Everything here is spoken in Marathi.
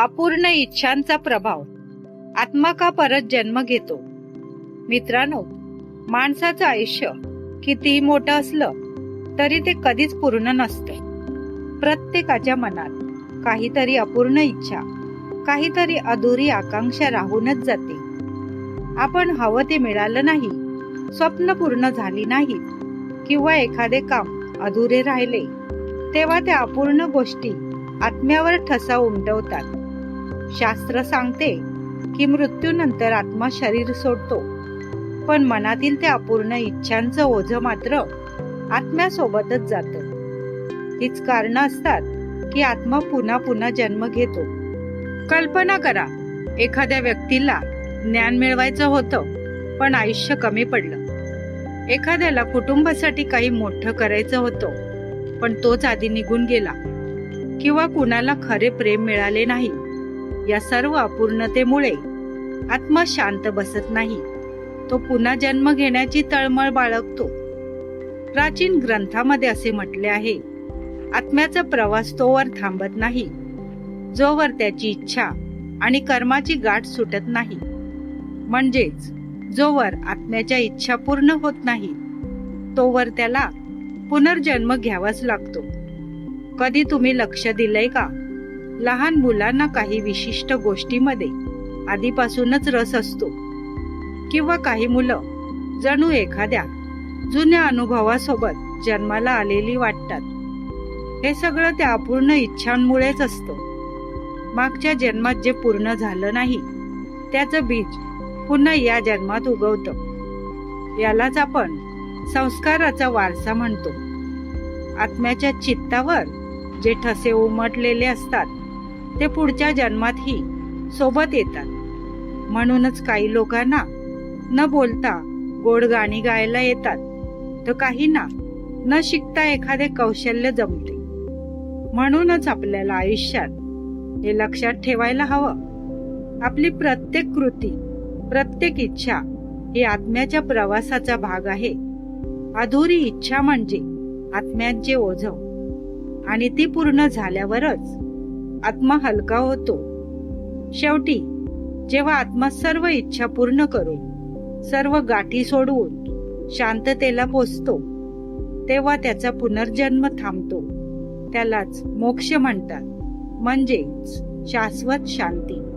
अपूर्ण इच्छांचा प्रभाव. आत्मा का परत जन्म घेतो? मित्रांनो माणसाचं आयुष्य कितीही मोठं असलं तरी ते कधीच पूर्ण नसतं. प्रत्येकाच्या मनात काहीतरी अपूर्ण इच्छा काहीतरी अधुरी आकांक्षा राहूनच जाते. आपण हवं ते मिळालं नाही स्वप्न पूर्ण झाली नाही किंवा एखादे काम अधुरे राहिले तेव्हा त्या अपूर्ण गोष्टी आत्म्यावर ठसा उमटवतात. शास्त्र सांगते की मृत्यूनंतर आत्मा शरीर सोडतो. पण मनातील त्या अपूर्ण इच्छांचं ओझ मात्र आत्म्यासोबतच जात. हीच कारण असतात की आत्मा पुन्हा पुन्हा जन्म घेतो. कल्पना करा एखाद्या व्यक्तीला ज्ञान मिळवायचं होतं पण आयुष्य कमी पडलं. एखाद्याला कुटुंबासाठी काही मोठं करायचं होतं पण तोच आधी निघून गेला. किंवा कुणाला खरे प्रेम मिळाले नाही. या सर्व अपूर्णतेमुळे आत्मा शांत बसत नाही. तो पुन्हा जन्म घेण्याची तळमळ बाळगतो. प्राचीन ग्रंथामध्ये असे म्हटले आहे आत्म्याचा प्रवास तोवर थांबत नाही. जोवर त्याची इच्छा आणि कर्माची गाठ सुटत नाही. म्हणजेच जोवर आत्म्याच्या इच्छा पूर्ण होत नाही तोवर त्याला पुनर्जन्म घ्यावाच लागतो. कधी तुम्ही लक्ष दिलंय का? लहान मुलांना काही विशिष्ट गोष्टीमध्ये आधीपासूनच रस असतो. किंवा काही मुलं जणू एखाद्या जुन्या अनुभवासोबत जन्माला आलेली वाटतात. हे सगळं त्या अपूर्ण इच्छांमुळेच असतं. मागच्या जन्मात जे पूर्ण झालं नाही त्याचं बीज पुन्हा या जन्मात उगवतं. यालाच आपण संस्काराचा वारसा म्हणतो. आत्म्याच्या चित्तावर जे ठसे उमटलेले असतात ते पुढच्या जन्मातही सोबत येतात. म्हणूनच काही लोकांना न बोलता गोड गाणी गायला येतात तर काहींना न शिकता एखादे कौशल्य जमते. म्हणूनच आपल्याला आयुष्यात हे लक्षात ठेवायला हवं. आपली प्रत्येक कृती प्रत्येक इच्छा ही आत्म्याच्या प्रवासाचा भाग आहे. अधुरी इच्छा म्हणजे आत्म्यांचे ओझव आणि ती पूर्ण झाल्यावरच आत्मा हलका होतो. शेवटी जेव्हा आत्मा सर्व इच्छा पूर्ण करून सर्व गाठी सोडवून शांततेला पोचतो तेव्हा त्याचा पुनर्जन्म थांबतो. त्यालाच मोक्ष म्हणतात. म्हणजेच शाश्वत शांती.